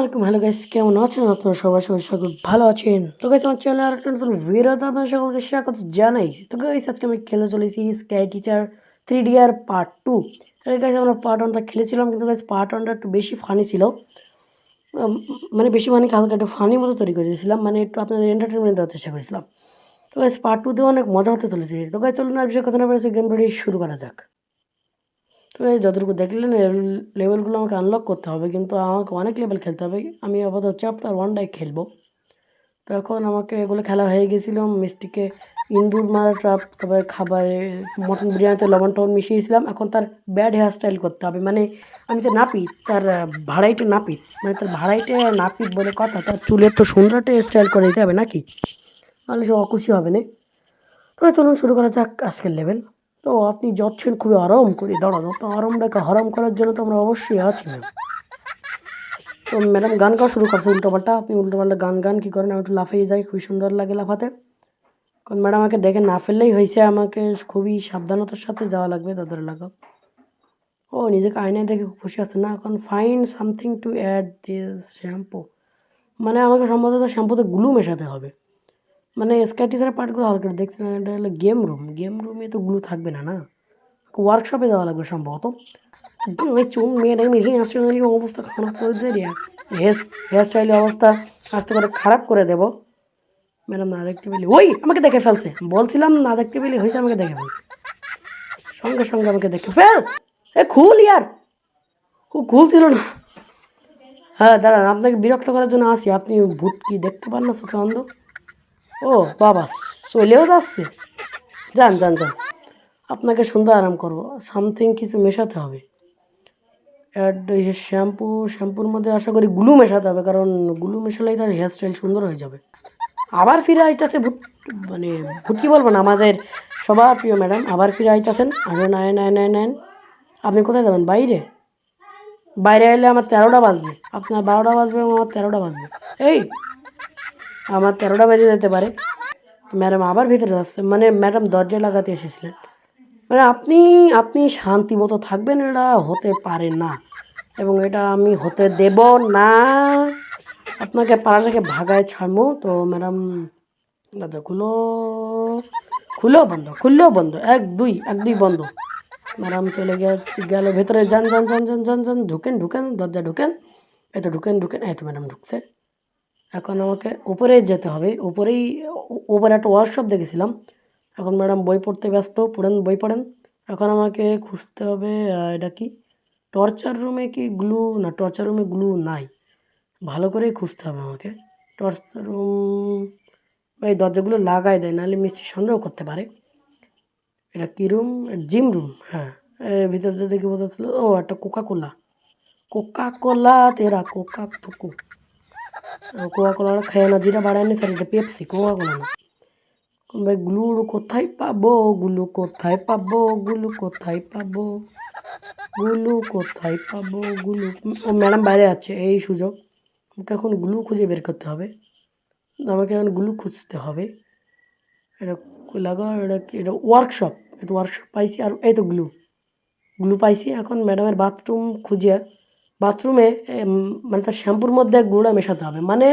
আলাইকুম। Hello guys কেমন আছেন? আপনারা সবাই সবাই সকল ভালো আছেন? তো গাইস আমার চ্যানেলে আর একটা নতুন ভিডিওতে আপনার সকলকে স্বাগত জানাই। তো গাইস আজকে আমি খেলে চলেছি স্কাই টিচার থ্রি ডি আর পার্ট টু গাইস আমরা পার্ট ওয়ানটা খেলেছিলাম, কিন্তু গাইস পার্ট ওয়ানটা একটু বেশি ফানি ছিল। মানে বেশি মানে হালকা একটু ফানি মতো তৈরি করে দিয়েছিলাম মানে একটু আপনাদের এন্টারটেনমেন্ট দেওয়ার চেষ্টা করেছিলাম। তো গাইস পার্ট টুতে অনেক মজা হতে চলেছে। তো গাইস চলুন আর বিষয়ে কথা না পেরেছে গেম শুরু করা যাক। তো এই যতটুকু দেখলেন লেভেলগুলো আমাকে আনলক করতে হবে। কিন্তু আমাকে অনেক লেভেল খেলতে হবে। আমি আপাতত চ্যাপ্টার ওয়ানটাই খেলব। তো এখন আমাকে এগুলো খেলা হয়ে গেছিল। মিষ্টিকে ইন্দুর মারা ট্রাপ তারপরে খাবারে মটন বিরিয়ানিতে লবণ টবণ মিশিয়েছিলাম এখন তার ব্যাড হেয়ার স্টাইল করতে হবে। মানে আমি তো নাপিত, তার ভাড়াইটে নাপিত। মানে তার ভাড়াইটে নাপিত বলে কথা, তার চুলের তো সুন্দরটা স্টাইল করে দিতে হবে নাকি? নাহলে সে অখুশি হবে না। তো চলুন শুরু করা যাক আজকের লেভেল তো আপনি যাচ্ছেন খুবই আরাম করে, দাঁড়ানো তো আরামটাকে হারাম করার জন্য তো আমরা অবশ্যই আছি, ম্যাম। তো ম্যাডাম, গান গাওয়া শুরু করছে উল্টোপাল্টা। আপনি উল্টোপাল্টা গান গান কী করেন? একটু লাফিয়ে যাই, খুবই সুন্দর লাগে লাফাতে। কারণ ম্যাডাম আমাকে দেখে না ফেললেই হয়েছে, আমাকে খুবই সাবধানতার সাথে যাওয়া লাগবে তাদের লাগা। ও, নিজেকে আয়নায় দেখে খুব খুশি আছে। না এখন fine something to add this shampoo মানে আমাকে সম্ভবত শ্যাম্পুতে গ্লু মেশাতে হবে। মানে স্কাই টিচারের পার্টগুলো হালকা দেখছি না এটা হলো গেম রুম গেম রুমে তো গ্লু থাকবে না না? ওয়ার্কশপে দেওয়া লাগবে সম্ভবত। চুন মেয়েটা মেরে আসলে অবস্থা খারাপ করে দেয় হেয়ার হেয়ার স্টাইলের অবস্থা আস্তে করে খারাপ করে দেব। ম্যাডাম না দেখতে পেলে ওই, আমাকে দেখে ফেলছে। বলছিলাম না দেখতে পেলে হয়েছে, আমাকে দেখে ফেলছে। সঙ্গে সঙ্গে আমাকে দেখে ফেল! এ খুল ইয়ার! ও খুলছিল না। হ্যাঁ দাঁড়ান, আপনাকে বিরক্ত করার জন্য আসি। আপনি ভূত কি দেখতে পান না অন্ধ? ও, বাবা, চলেও যাচ্ছে। যান যান যান। আপনাকে সুন্দর আরাম করব। সামথিং কিছু মেশাতে হবে। অ্যাড শ্যাম্পু, শ্যাম্পুর মধ্যে আশা করি গ্লু মেশাতে হবে, কারণ গ্লু মেশালেই তার হেয়ার স্টাইল সুন্দর হয়ে যাবে। আবার ফিরে আইতাছে ভুট মানে ভুট কি বলব না, আমাদের সবার প্রিয় ম্যাডাম, আবার ফিরে আইতাছেন। আরে, নাইন নাইন নাইন নাইন। আপনি কোথায় যাবেন? বাইরে? বাইরে এলে আমার তেরোটা বাজবে। আপনার বারোটা বাজবে এবং আমার তেরোটা বাজবে। এই আমার তেরোটা বেজে যেতে পারে। ম্যাডাম আবার ভিতরে যাচ্ছে। মানে ম্যাডাম দরজা লাগাতে এসেছিলেন। মানে আপনি আপনি শান্তি মতো থাকবেন এটা হতে পারে না। এবং এটা আমি হতে দেব না। আপনাকে পাড়া থেকে ভাগায় ছাড়বো। তো ম্যাডাম দাদা খুলো। খুলো বন্ধ খুললেও বন্ধ। এক, দুই এক, দুই বন্ধ। ম্যাডাম চলে গেল গেল ভেতরে। যান যান যান যান যান যান। ঢুকেন ঢুকেন, দরজা ঢুকেন। এত ঢুকেন ঢুকেন। এই তো ম্যাডাম ঢুকছে। এখন আমাকে উপরে যেতে হবে। উপরেই, উপরে একটা ওয়ার্কশপ দেখেছিলাম। এখন ম্যাডাম বই পড়তে ব্যস্ত, পড়েন, বই পড়েন। এখন আমাকে খুঁজতে হবে এটা কি? টর্চার রুমে কি গ্লু না টর্চার রুমে গ্লু নাই। ভালো করেই খুঁজতে হবে আমাকে। টর্চার রুম এই দরজাগুলো লাগাই দেয়, নাহলে মিস্ত্রি সন্দেহ করতে পারে। এটা কী রুম জিম রুম হ্যাঁ। এর ভিতরে দেখি ছিল ও, একটা কোকা কোলা কোকা কোলা তেরা কোকা থুকু কোকা কোলা খেয়ে না যেটা বাড়ায়নি স্যার পেপসি কোকা কোলা না গ্লু কোথায় পাবো গুলু কোথায় পাবো গুলু কোথায় পাবো গুলু কোথায় পাবো গুলু ও ম্যাডাম বাইরে আছে এই সুযোগ আমাকে এখন গ্লু খুঁজে বের করতে হবে আমাকে এখন গ্লু খুঁজতে হবে এটা লাগা এটা কি এটা ওয়ার্কশপ এটা ওয়ার্কশপ পাইছি আর এই তো গ্লু গ্লু পাইছি এখন ম্যাডামের বাথরুম খুঁজে বাথরুমে মানে তার শ্যাম্পুর মধ্যে গ্লুটা মেশাতে হবে। মানে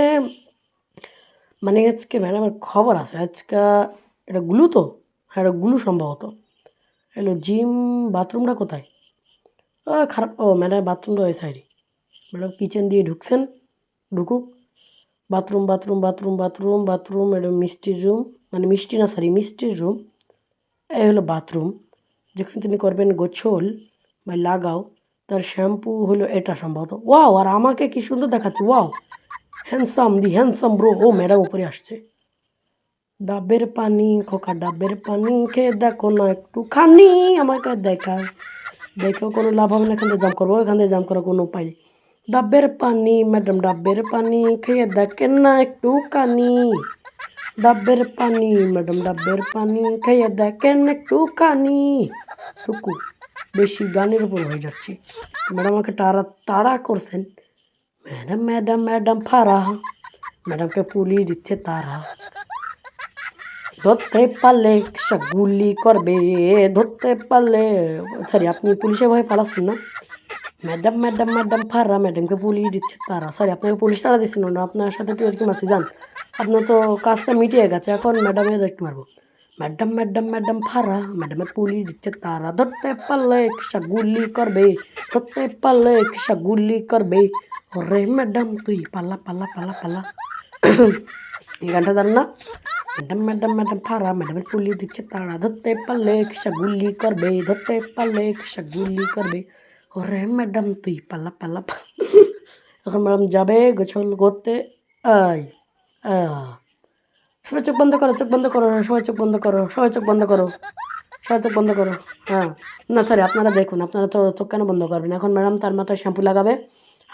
মানে আজকে ম্যাডামের খবর আছে, আজকে এটা গ্লু তো? হ্যাঁ এটা গ্লু সম্ভবত। হ্যালো জিম বাথরুমটা কোথায়? ও খারাপ, ও ম্যাডাম বাথরুমটা ওই সাইডে ম্যাডাম কিচেন দিয়ে ঢুকছেন, ঢুকুক। Bathroom bathroom bathroom bathroom bathroom, এটা মিষ্টির রুম মানে মিষ্টি না সরি মিষ্টির রুম। এই হলো বাথরুম, যেখানে তিনি করবেন গোছল বা লাগাও। তার শ্যাম্পু হলো এটা সম্ভবত। ওয়াও, আর আমাকে কি সুন্দর দেখাচ্ছে, wow. Handsome the handsome bro O madam উপরে আসছে। ডাবের পানি, খোকা ডাবের পানি, খেয়ে দেখো না একটু খানি আমাকে দেখা দেখেও, কোনো লাভ হবে না, এখান থেকে জাম করব, এখান থেকে জাম করার কোনো উপায় নেই। ডাবের পানি ম্যাডাম ডাবের পানি, খেয়ে দেখেন না একটু কানি ডাবের পানি ম্যাডাম ডাবের পানি, খেয়ে দেখেন একটু কানি টুকু। বেশি গানের উপর হয়ে যাচ্ছি। ম্যাডাম আমাকে তাড়া তাড়া করছেন। ম্যাডাম ম্যাডাম ম্যাডাম, ফারা। ম্যাডামকে পুলিশ দিচ্ছে তারা। ধরতে পারলে গুলি করবে, ধরতে পারলে। সরি আপনি পুলিশের ভয়ে পালাচ্ছেন না? ম্যাডাম ম্যাডাম ম্যাডাম ফাররা ম্যাডামকে পুলিশ দিচ্ছে তারা। সরি আপনাকে পুলিশ তারা দিচ্ছেন না, আপনার সাথে কেউ কি মাসি যান, আপনার তো কাজটা মিটিয়ে গেছে। এখন ম্যাডামের দেখতে मैडम मैडम मैडम, फारा। मैडम पुलिस दिखे तारा धरते पल्ले शगुली कर बे। धरते पल्ले खिसा गुल्ली कर बे। अरे मैडम, तू पाला पाला पाला पाला। घंटा दाल ना। मैडम मैडम मैडम, फारा। मैडम पुलिस दिखे तारा धरते पल्ले शगुली कर बे। धरते पल्ले खिसा गुल्ली कर बे। अरे मैडम, तू पाला पाला पाला। अगर मैडम जाबे গোছল गोते आई आ সবাই চোখ বন্ধ করো, চোখ বন্ধ করো সবাই চোখ বন্ধ করো, সবাই চোখ বন্ধ করো, সবাই চোখ বন্ধ করো হ্যাঁ। না সরি আপনারা দেখুন, আপনারা তো চোখ কেন বন্ধ করবেন? এখন ম্যাডাম তার মাথায় শ্যাম্পু লাগাবে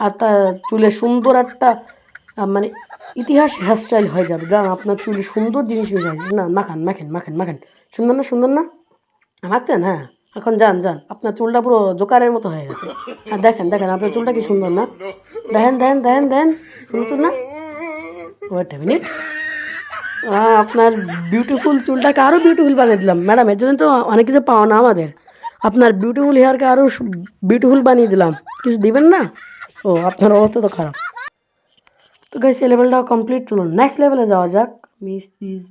আর তার চুলে সুন্দর একটা মানে ইতিহাস হেয়ারস্টাইল হয়ে যাবে। কারণ আপনার চুলে সুন্দর জিনিস মিশাইছে না, মাখান, মাখেন মাখেন মাখেন। সুন্দর না সুন্দর না? মাখতেন হ্যাঁ। এখন যান যান। আপনার চুলটা পুরো জোকারের মতো হয়ে গেছে। আর দেখেন দেখেন, আপনার চুলটা কি সুন্দর না? দেখেন দেখেন দেখেন দেখেন। সুন্দর না? ওয়েট মিনিট আপনার বিউটিফুল চুলটাকে আরও বিউটিফুল বানিয়ে দিলাম। ম্যাডাম এর জন্য তো অনেক কিছু পাওয়া না আমাদের। আপনার বিউটিফুল হেয়ারকে আরও বিউটিফুল বানিয়ে দিলাম। কিছু দিবেন না? ও, আপনার অবস্থা তো খারাপ। তো গাইস এই লেভেলটা কমপ্লিট চলুন। নেক্সট লেভেলে যাওয়া যাক। Miss is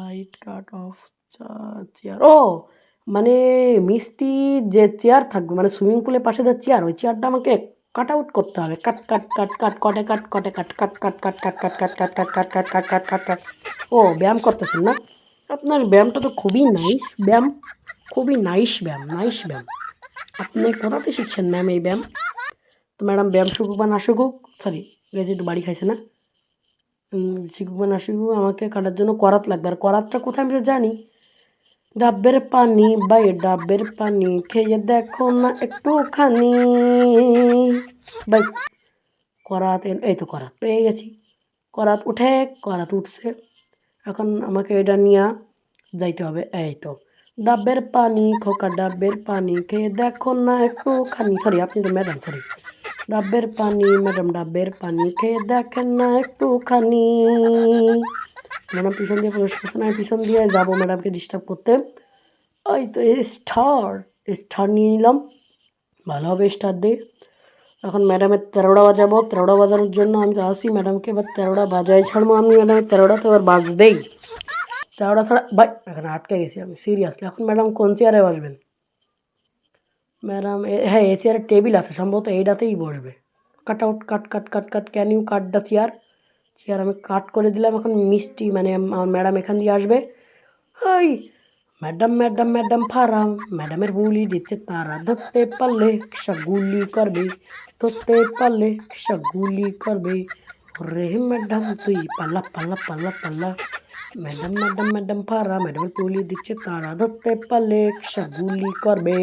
light cut off chair ও মানে মিষ্টি যে চেয়ার থাকবে মানে সুইমিং পুলের পাশে যে চেয়ার ওই চেয়ারটা আমাকে কাট আউট করতে হবে কাট কাট কাট কাট কটে কাট কটে কাট cut cut cut cut cut cut cut cut cut cut cut cut cut কাট ও ব্যায়াম করতেছেন না আপনার ব্যায়ামটা তো খুবই নাইস ব্যায়াম খুবই নাইস ব্যায়াম নাইস ব্যায়াম আপনি কোথাতে শিখছেন ম্যাম এই ব্যায়াম তো ম্যাডাম ব্যায়াম শিখুক বা না শিখুক সরি গেছে একটু বাড়ি খাইছে না শিখুক বা না শিখুক আমাকে কাটার জন্য করাত লাগবে আর করাতটা কোথায় আমি তো জানি ডাবের পানি বাই ডাবের পানি খেয়ে দেখো না একটুখানি বাই করাত এই তো করাত পেয়ে গেছি করাত উঠে করাত উঠছে এখন আমাকে এটা নিয়ে যাইতে হবে এই তো ডাবের পানি খোকা ডাবের পানি খেয়ে দেখো না একটুখানি সরি আপনি তো ম্যাডাম সরি ডাবের পানি ম্যাডাম ডাবের পানি খেয়ে দেখেন না একটুখানি ম্যাডাম পিছন দিয়ে প্রবেশ করছে পিছন দিয়ে যাব ম্যাডামকে ডিস্টার্ব করতে। ওই তো স্টার স্টার নিয়ে নিলাম। ভালো হবে স্টার দিয়ে। এখন ম্যাডামের তেরোটা বাজাবো। তেরোটা বাজানোর জন্য আমি তো আসি ম্যাডামকে এবার তেরোটা বাজাই ছাড়বো আমি ম্যাডামের তেরোটা তো এবার বাজবেই। তেরোটা ছাড়া বাই এখানে আটকে গেছি আমি সিরিয়াসলি এখন ম্যাডাম কোন চেয়ারে বসবেন? ম্যাডাম হ্যাঁ এ চেয়ারের টেবিল আছে, সম্ভবত এইটাতেই বসবে। Cut out cut cut cut cut can you cut the chair chair আমি কাট করে দিলাম এখন মিষ্টি মানে আমার ম্যাডাম এখান দিয়ে আসবে। ওই ম্যাডাম ম্যাডাম ম্যাডাম ফারাম ম্যাডামের বুলি দিচ্ছে তারা, ধরতে পারলে কিসা গুলি করবে? ধরতে পারলে কিসা গুলি করবে? রে ম্যাডাম তুই পাল্লা পাল্লা পাল্লা পাল্লা। ম্যাডাম ম্যাডাম ম্যাডাম ফারা ম্যাডামের পুলি দিচ্ছে তারা, ধরতে পারলে কিসা গুলি করবে?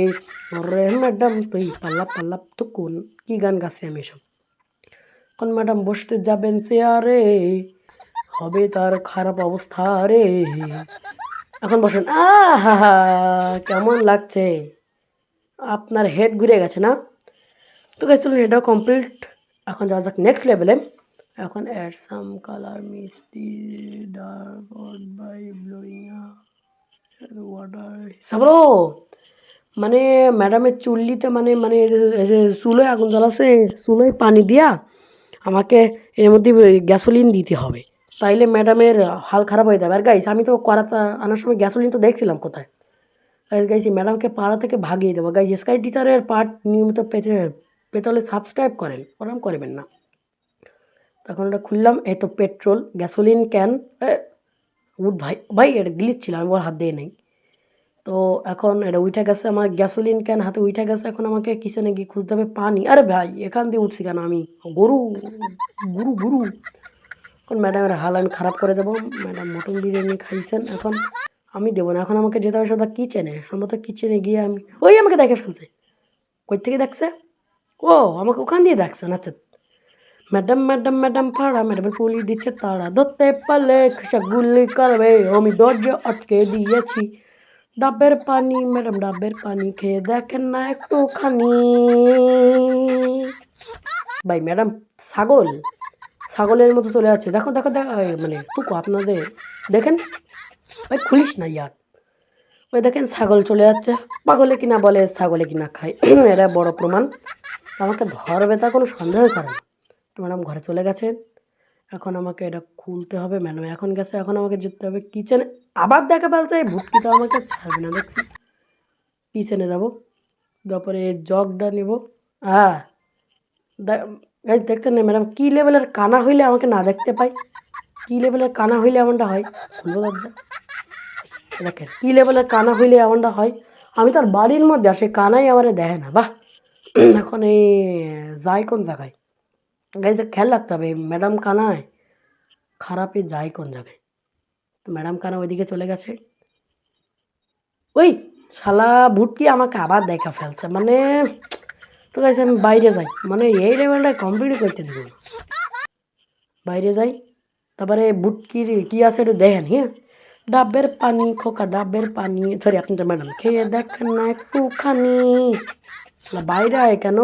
রে ম্যাডাম তুই পাল্লা পাল্লা তো কোন কি গান গাছে আমি এসব? এখন ম্যাডাম বসতে যাবেন চেয়ারে। হবে তার খারাপ অবস্থা রে। এখন বসেন আহা কেমন লাগছে? আপনার হেড ঘুরে গেছে না? তো গেছে চলুন, এটাও কমপ্লিট এখন যাওয়া যাক নেক্সট লেভেলে এখন add some colour Mishti dark by blowing water সাবরো মানে ম্যাডামের চুল্লিতে মানে মানে চুলোয় আগুন জ্বালাছে, চুলোয় পানি দিয়া আমাকে এর মধ্যে গ্যাসোলিন দিতে হবে। তাইলে ম্যাডামের হাল খারাপ হয়ে যাবে। আর গাইস আমি তো করাতা আনার সময় গ্যাসোলিন তো দেখছিলাম কোথায়? গাইছি ম্যাডামকে পাড়া থেকে ভাগিয়ে দেবো। গাইজ স্কাই টিচারের পার্ট নিয়মিত পেতে পেতে হলে সাবস্ক্রাইব করেন। ওরম করবেন না। তখন ওটা খুললাম, এই তো পেট্রোল গ্যাসোলিন ক্যান উঠ ভাই ভাই, এটা গ্লিচ ছিল, আমি ওর হাত দিয়ে নেই। তো এখন এটা উঠে গেছে আমার গ্যাসোলিন ক্যান হাতে উঠে গেছে, এখন আমাকে কিচেনে গিয়ে খুঁজতে হবে পানি। আরে ভাই, এখান দিয়ে উঠছি কেন আমি? গরু, গুরু গুরু। এখন ম্যাডামের হাল আমি খারাপ করে দেবো। ম্যাডাম মটন বিরিয়ানি খাইছেন, এখন আমি দেবো না। এখন আমাকে যেতে হবে সোজা কিচেনে সম্ভবত কিচেনে গিয়ে আমি ওই আমাকে দেখে ফেলছে। কই থেকে দেখছে? ও, আমাকে ওখান দিয়ে দেখছেন আচ্ছা ম্যাডাম ম্যাডাম ম্যাডাম ফাড়া ম্যাডামের পুলি দিচ্ছে, তারা ধরতে পারলে গুলি করবে। আমি দরজা আটকে দিয়েছি। ডাবের পানি, ম্যাডাম, ডাবের পানি খেয়ে দেখেন না একটুখানি। ভাই, ম্যাডাম, ছাগল, ছাগলের মতো চলে যাচ্ছে। দেখো দেখো দেখো মানে টুকু আপনাদের। দেখেন, ভাই, খুলিস না ইয়ার ওই দেখেন, ছাগল চলে যাচ্ছে। পাগলে কিনা বলে, ছাগলে কিনা খায়। এটা বড় প্রমাণ। আমাকে ধরবে তা কোনো সন্দেহ করে না। ম্যাডাম, ঘরে চলে গেছেন এখন আমাকে এটা খুলতে হবে, ম্যাডাম। এখন গেছে, এখন আমাকে যেতে হবে কিচেনে। আবার দেখা এই ভুটকি তো আমাকে ছাড়বে না, দেখছি। পিছনে যাব, তারপরে জগটা নেব। হ্যাঁ দেখতে নেই, ম্যাডাম, কী লেভেলের কানা হইলে আমাকে না দেখতে পাই? কী লেভেলের কানা হইলে এমনটা হয়? খুলবো দরজা দেখেন, কী লেভেলের কানা হইলে এমনটা হয়? আমি তার বাড়ির মধ্যে, আর কানাই আমারে দেয় না। বাহ! এখন এই, যাই কোন জায়গায়। গাইছে খেয়াল রাখতে হবে ম্যাডাম কানায় খারাপে যায় কোন জায়গায় তো ম্যাডাম কানা ওইদিকে চলে গেছে ওই শালা ভুটকি আমাকে আবার দেখা ফেলছে মানে তো গাইছে আমি বাইরে যাই মানে এই লেভেলটা কমপ্লিট করতে দেবো বাইরে যাই তারপরে বুটকির কি আছে একটু দেখেন হ্যাঁ ডাবের পানি খোকা ডাবের পানি সরি আপনি তো ম্যাডাম খেয়ে দেখেন না একটুখানি বাইরে আয় কেন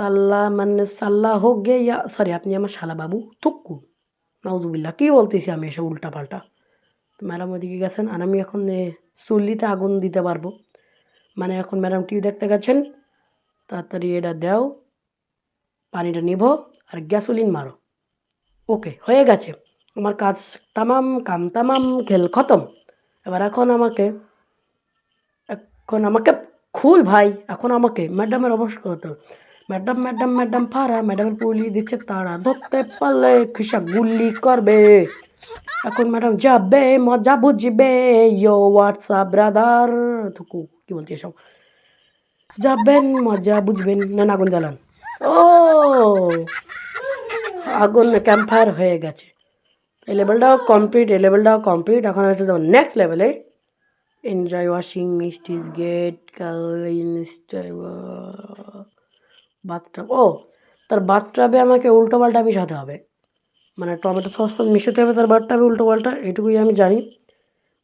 সাল্লা মানে সাল্লা হোক গে, ইয়া সরি আপনি আমার শালা বাবু থুক্কু নাউজুবিল্লা কী বলতেছি আমি এসব উল্টা পাল্টা তো ম্যাডাম ওইদিকে গেছেন, আর আমি এখন চুল্লিতে আগুন দিতে পারব। মানে এখন ম্যাডাম টিভি দেখতে গেছেন, তাড়াতাড়ি এটা দাও, পানিটা নিভ, আর গ্যাসোলিন মারো। ওকে, হয়ে গেছে। আমার কাজ তামাম, কাম তামাম, খেল খতম। এবার এখন আমাকে এখন আমাকে, খুল ভাই, এখন আমাকে, ম্যাডামের অবশ্য হবে। ম্যাডাম ম্যাডাম ম্যাডাম ফারা ম্যাডামের পুলি দিচ্ছে তারা ধরতে পারলে খিসা গুলি করবে এখন ম্যাডাম যাবে মজা বুঝবে ইয়ো হোয়াটসঅ্যাপ ব্রাদার থুকু কি বলছি এসব যাবেন মজা বুঝবেন না আগুন জ্বালান ও আগুন ক্যাম্পফায়ার হয়ে গেছে এই লেভেলটাও কমপ্লিট এই লেভেলটাও কমপ্লিট এখন হচ্ছে তোমার নেক্সট লেভেলে এনজয় ওয়াশিং মিস্টিস গেট বাথটাব। ও, তার বাথটাবে আমাকে উল্টো পাল্টা মিশাতে হবে। মানে টমেটো সস ফস মিশাতে হবে, তার বাথটাবে উল্টো পাল্টা, এটুকুই আমি জানি।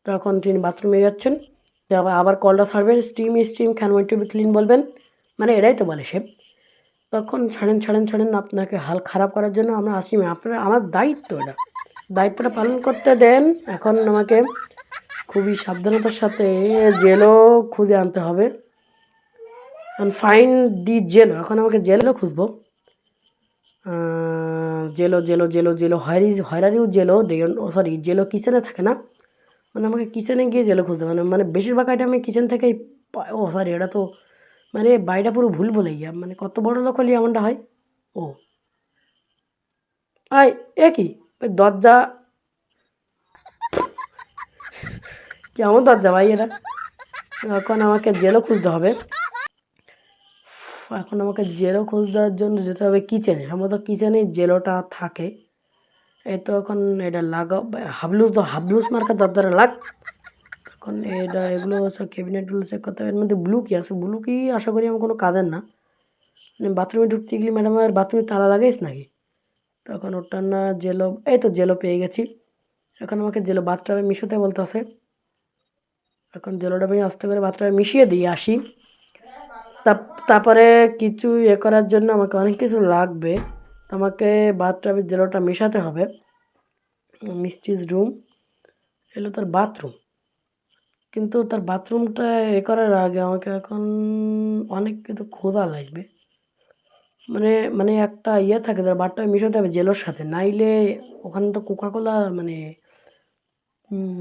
তো এখন তিনি বাথরুমে যাচ্ছেন। তো আবার কলটা ছাড়বেন, steam steam can wait to clean বলবেন। মানে এটাই তো বলে সে। তখন ছাড়েন ছাড়েন ছাড়েন, আপনাকে হাল খারাপ করার জন্য আমরা আসি। না। আপনারা, আমার দায়িত্ব এটা। দায়িত্বটা পালন করতে দেন। এখন আমাকে খুবই সাবধানতার সাথে জেলও খুঁজে আনতে হবে। ফাইন দি জেলো এখন আমাকে জেলও খুঁজবো। জেলো জেলো জেলো জেলো হয়রি হয়রারিও জেলো সরি জেলো কিচেনে থাকে না? মানে আমাকে কিচেনে গিয়ে জেলো খুঁজতে। মানে মানে বেশিরভাগ আইটেম আমি কিচেন থেকেই ও সরি এটা তো মানে বাড়িটা পুরো ভুল বলে গিয়া। মানে কত বড় লোক হলে এমনটা হয়? ও। আয়, এ কি? দরজা। কেমন দরজা ভাই এটা? এখন আমাকে জেলও খুঁজতে হবে। এখন আমাকে জেলো খোঁজ দেওয়ার জন্য যেতে হবে কিচেনে। সম্ভবত কিচেনে জেলোটা থাকে। এই তো এখন এটা লাগাও। হাবলুস তো হাবলুস মার্কার দরজাটা লাগ। এখন এটা, এগুলো সব ক্যাবিনেটগুলো চেক করতে হবে। এর মধ্যে ব্লু কি আছে? ব্লু কি? আশা করি আমার কোনো কাজের না। মানে বাথরুমে ঢুকতে গেলে ম্যাডাম আর বাথরুমে তালা লাগাইস নাকি? তখন ওটার না জেলো এই তো জেলো পেয়ে গেছি। এখন আমাকে জেলো বাথটাবে মিশোতে বলতেছে। এখন জেলোটা আমি আস্তে করে বাথটাবে মিশিয়ে দিয়ে আসি। তারপরে কিছু এ করার জন্য আমাকে অনেক কিছু লাগবে। আমাকে বাথটাবে জেলোটা মেশাতে হবে। মিষ্টিজ রুম এলো তার বাথরুম কিন্তু তার বাথরুমটা এ করার আগে আমাকে এখন অনেক কিছু খোঁজা লাগবে। মানে মানে একটা ইয়ে থাকে, তার বাথটা মিশাতে হবে জেলোর সাথে। নাইলে ওখানে তো কোকাকোলা মানে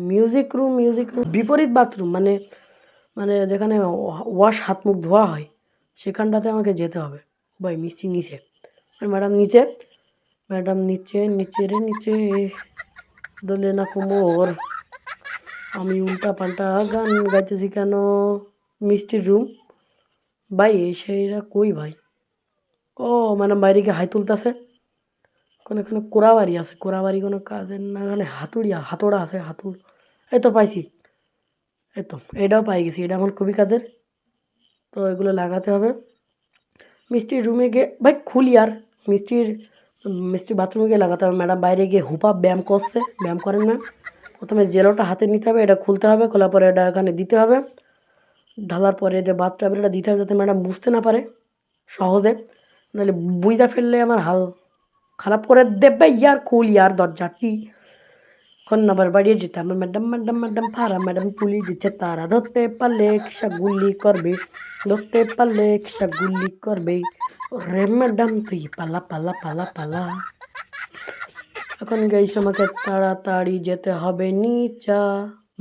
মিউজিক রুম মিউজিক রুম বিপরীত বাথরুম মানে মানে যেখানে ওয়াশ হাত মুখ ধোয়া হয়। সেখানটাতে আমাকে যেতে হবে। ভাই, মিষ্টি নিচে ম্যাডাম নিচে ম্যাডাম নিচে নিচে রে নিচে দোলে না কোমর। আমি উল্টা পাল্টা গান গাইতেছি কেন? মিষ্টির রুম ভাই সেইরা কই ভাই? ও, ম্যাডাম বাইরে গিয়ে হাই তুলতেছে। কোনো এখানে কোড়াবাড়ি আছে কোড়াবাড়ি কোনো কাজের না এখানে হাতুড়িয়া, হাতোড়া আছে, হাতুড়। এই তো পাইছি। এই তো, এটাও পাই গেছি, এটা আমার খুবই কাজের। তো এগুলো লাগাতে হবে। মিষ্টির রুমে গিয়ে ভাই, খুলি আর। মিষ্টির মিষ্টির বাথরুমে গিয়ে লাগাতে হবে। ম্যাডাম বাইরে গিয়ে হুপা ব্যায়াম করছে। ব্যায়াম করেন না। প্রথমে জেলোটা হাতে নিতে হবে। এটা খুলতে হবে। খোলার পরে এটা এখানে দিতে হবে। ঢালার পরে যে বাথটাবে এটা দিতে হবে যাতে ম্যাডাম বুঝতে না পারে সহজে। নাহলে বুঝতে ফেললে আমার হাল খারাপ করে দেবে। ইয়ার খুল ইয়ার দরজাটি। কন্যাবার বাড়িয়ে যেতে হবে ম্যাডাম ম্যাডাম ম্যাডাম ফারা ম্যাডাম পুলিশ দিচ্ছে তারা ধরতে পারলে খিসা গুলি করবে ধরতে পারলে খিসা গুলি করবে রে ম্যাডাম তুই পালা পালা পালা পালা এখন গাইস আমাকে তাড়াতাড়ি যেতে হবে নিচা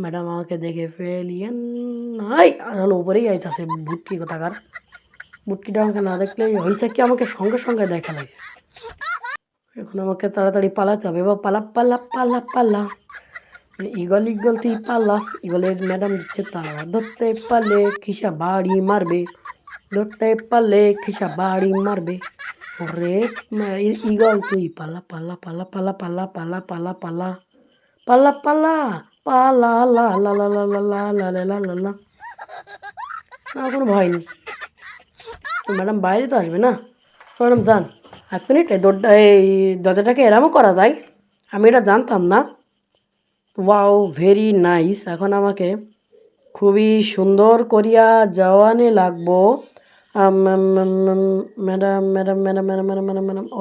ম্যাডাম আমাকে দেখে ফেলিয়েন নাই আর হলো উপরেই আইতাছে বুটকি কোথাকার বুটকিটা আমাকে না দেখলেই হয়েছে কি আমাকে সঙ্গে সঙ্গে দেখা লাগছে এখন আমাকে তাড়াতাড়ি পালাতে হবে বা পালা পালা পালা পালা ইগল ইগল তুই পালা ইগলের ম্যাডাম দিচ্ছে তারা ধরতে পারলে খিসা বাড়ি মারবে ধরতে পারলে খিসা বাড়ি মারবে ওরে ইগল তুই পালা পালা পালা পালা পালা পালা পালা পালা পালা পালা পালা লা লা লা লা লা লা লা লা লা লা লা না কোনো ভয় নেই ম্যাডাম বাইরে তো আসবে না ম্যাডাম যান এক মিনিট, এই দরজা, এই দরজাটাকে এরামও করা যায়। আমি এটা জানতাম না। Wow, very nice. এখন আমাকে খুবই সুন্দর করিয়া যাওয়ানে লাগবো। Madam madam madam madam madam madam madam, ও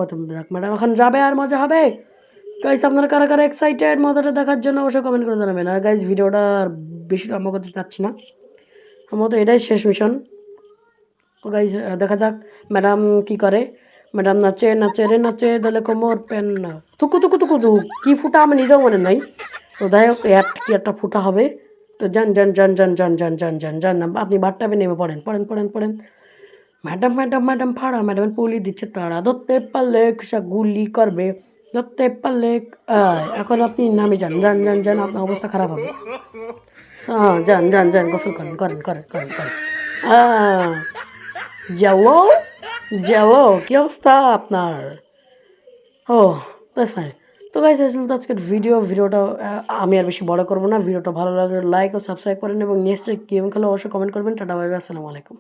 ম্যাডাম, এখন যাবে আর মজা হবে? গাইস আপনারা কারা কারা এক্সাইটেড মজাটা দেখার জন্য অবশ্যই কমেন্ট করে জানাবেন। আর গাইস ভিডিওটা আর বেশি লম্বা করতে চাচ্ছি না। আমার তো এটাই শেষ মিশন তো গাইস দেখা যাক, ম্যাডাম কি করে। ম্যাডাম নাচে নাচে রে নাচে দলে কোমর পেন তুকু তুকু তুকু তু কি ফুটা আমি নিজেও মনে নাই তো যাই হোক কি একটা ফুটা হবে তো যান যান যান যান যান যান যান যান যান আপনি বারটাবে নেমে পড়েন পড়েন পড়েন পড়েন ম্যাডাম ম্যাডাম ম্যাডাম ফাড়া ম্যাডাম পুলি দিচ্ছে তারা ধরতে পারলে সে গুলি করবে ধরতে পারলে এখন আপনি নামে যান যান যান যান আপনার অবস্থা খারাপ হবে হ্যাঁ যান যান যান গোসল করেন করেন করেন করেন করেন আহ, যাও যাও কি অবস্থা আপনার? ও দ্যাটস ফাইন তো গাইস আসলে তো আজকের ভিডিও ভিডিওটা আমি আর বেশি বড় করব না। ভিডিওটা ভালো লাগলে লাইক ও সাবস্ক্রাইব করেন এবং নেক্সট গেম খেলে অবশ্যই কমেন্ট করবেন। টাটা বাই আসসালামু আলাইকুম।